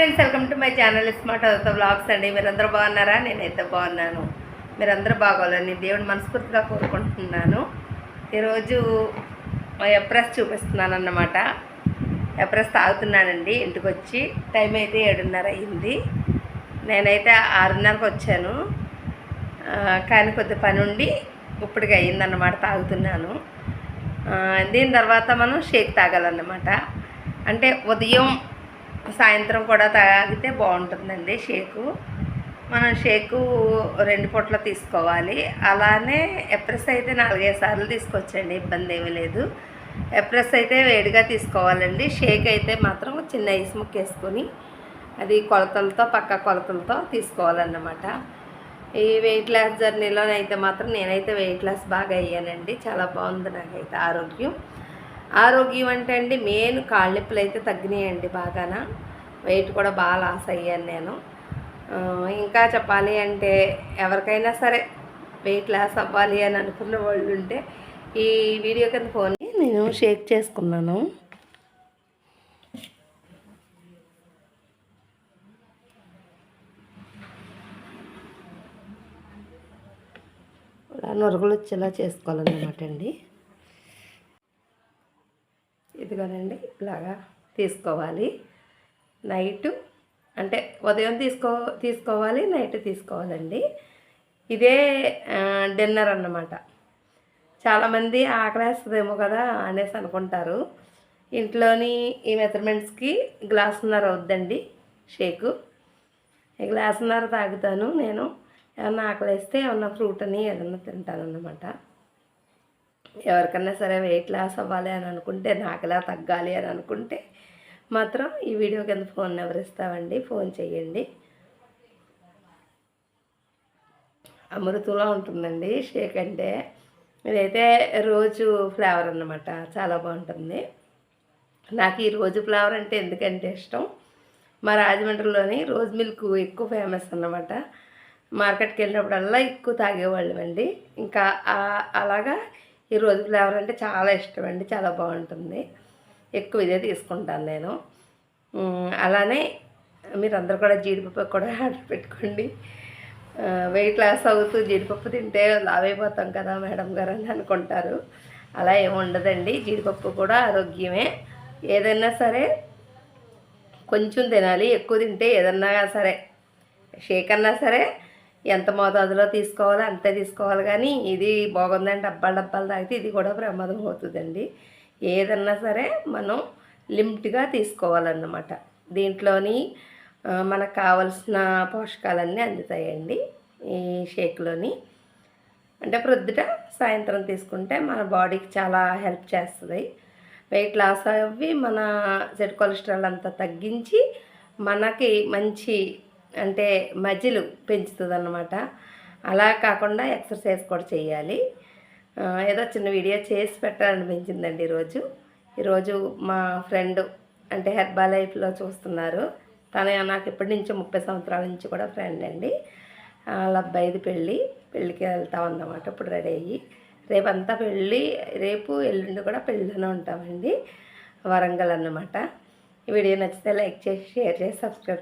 Friends welcome to my channel smart అవుతా blogs అండి. మీరందరూ బాగున్నారా? నేనైతే బాగున్నాను. మీరందరూ బాగోవాలని దేవుని మనస్ఫూర్తిగా కోరుకుంటున్నాను. ఈరోజు ఎప్రెస్ చూపిస్తున్నాను అన్నమాట ఎప్రెస్ తాగుతున్నానండి ఇంటికి వచ్చి టైం అయితే ఏడున్నర అయింది. నేనైతే ఆరున్నరకు వచ్చాను. కానీ కొద్ది పని ఉండి ఇప్పటికి అయ్యిందన్నమాట తాగుతున్నాను. దీని తర్వాత మనం షేక్ తాగాలన్నమాట. అంటే ఉదయం సాయంత్రం కూడా తాగితే బాగుంటుందండి షేకు. మనం షేకు రెండు పూట్ల తీసుకోవాలి. అలానే ఎప్రెస్ అయితే నాలుగైదు సార్లు తీసుకొచ్చండి ఇబ్బంది ఏమీ లేదు. ఎప్రెస్ అయితే వేడిగా తీసుకోవాలండి. షేక్ అయితే మాత్రం చిన్న ఐస్ ముక్కేసుకొని అది కొలతలతో పక్క కొలతలతో తీసుకోవాలన్నమాట. ఈ వెయిట్ లాస్ జర్నీలోనైతే మాత్రం నేనైతే వెయిట్ లాస్ బాగా అయ్యానండి. చాలా బాగుంది నాకైతే ఆరోగ్యం. ఆరోగ్యం అంటే అండి మెయిన్ కాళ్ళ నొప్పులు అయితే తగ్గినాయండి బాగాన. వెయిట్ కూడా బాగా లాస్ అయ్యాను నేను. ఇంకా చెప్పాలి అంటే ఎవరికైనా సరే వెయిట్ లాస్ అవ్వాలి అని అనుకున్న వాళ్ళు ఉంటే ఈ వీడియో కింద ఫోన్ నేను షేక్ చేసుకున్నాను. ఇలా నొరుగులు వచ్చేలా చేసుకోవాలన్నమాట అండి. ఇదిగోనండి ఇలాగా తీసుకోవాలి. నైట్ అంటే ఉదయం తీసుకో తీసుకోవాలి నైట్ తీసుకోవాలండి. ఇదే డిన్నర్ అన్నమాట. చాలామంది ఆకలేస్తుందేమో కదా అనేసి అనుకుంటారు. ఇంట్లోని ఈ మెజర్మెంట్స్కి గ్లాసున్నర వద్దండి షేకు. ఈ గ్లాసున్నర తాగుతాను నేను. ఏమన్నా ఆకలిస్తే ఏమన్నా ఫ్రూట్ అని ఏదన్నా తింటాను అన్నమాట ఎవరికన్నా సరే వెయిట్ లాస్ అవ్వాలి అని అనుకుంటే నాకులా తగ్గాలి అని అనుకుంటే మాత్రం ఈ వీడియో కింద ఫోన్ నెంబర్ ఇస్తామండి ఫోన్ చేయండి అమృతంలో ఉంటుందండి షేక్ అంటే. ఇదైతే రోజు ఫ్లేవర్ అన్నమాట చాలా బాగుంటుంది. నాకు ఈ రోజు ఫ్లేవర్ అంటే ఎందుకంటే ఇష్టం. మా రాజమండ్రిలోని రోజ్ మిల్క్ ఎక్కువ ఫేమస్ అన్నమాట. మార్కెట్కి వెళ్ళినప్పుడల్లా ఎక్కువ తాగేవాళ్ళమండి. ఇంకా అలాగా ఈ రోజు ఫ్లేవర్ అంటే చాలా ఇష్టం అండి చాలా బాగుంటుంది. ఎక్కువ ఇదే తీసుకుంటాను నేను. అలానే మీరందరూ కూడా జీడిపప్పు కూడా ఆర్డర్ పెట్టుకోండి. వెయిట్ లాస్ అవుతూ జీడిపప్పు తింటే లావ్ అయిపోతాం కదా మేడం గారు అని అనుకుంటారు. అలా ఏముండదండి జీడిపప్పు కూడా ఆరోగ్యమే. ఏదైనా సరే కొంచెం తినాలి ఎక్కువ తింటే ఏదన్నా సరే షేక్ అన్నా సరే ఎంత మోతాదులో తీసుకోవాలో అంతే తీసుకోవాలి కానీ ఇది బాగుందంటే డబ్బాలు డబ్బాలు తాగితే ఇది కూడా ప్రమాదం అవుతుందండి. ఏదన్నా సరే మనం లిమిట్గా తీసుకోవాలన్నమాట. దీంట్లోని మనకు కావలసిన పోషకాలన్నీ అందుతాయండి ఈ షేక్లోని. అంటే ప్రొద్దుట సాయంత్రం తీసుకుంటే మన బాడీకి చాలా హెల్ప్ చేస్తుంది. వెయిట్ లాస్ అవి మన సెట్ కొలెస్ట్రాల్ అంతా తగ్గించి మనకి మంచి అంటే మజిలు పెంచుతుంది అన్నమాట అలా కాకుండా ఎక్సర్సైజ్ కూడా చేయాలి. ఏదో చిన్న వీడియో చేసి పెట్టాలనిపించిందండి ఈరోజు. ఈరోజు మా ఫ్రెండ్ అంటే హెర్బా లైఫ్లో చూస్తున్నారు. తను నాకు ఇప్పటి నుంచో ముప్పై సంవత్సరాల నుంచి కూడా ఫ్రెండ్ అండి. లబ్బైది పెళ్ళి పెళ్ళికి వెళ్తాం అన్నమాట ఇప్పుడు రెడీ అయ్యి. రేపంతా పెళ్ళి రేపు ఎల్లుండి కూడా పెళ్ళిలోనే ఉంటామండి. వరంగల్ అన్నమాట. ఈ వీడియో నచ్చితే లైక్ చేసి షేర్ చేసి సబ్స్క్రైబ్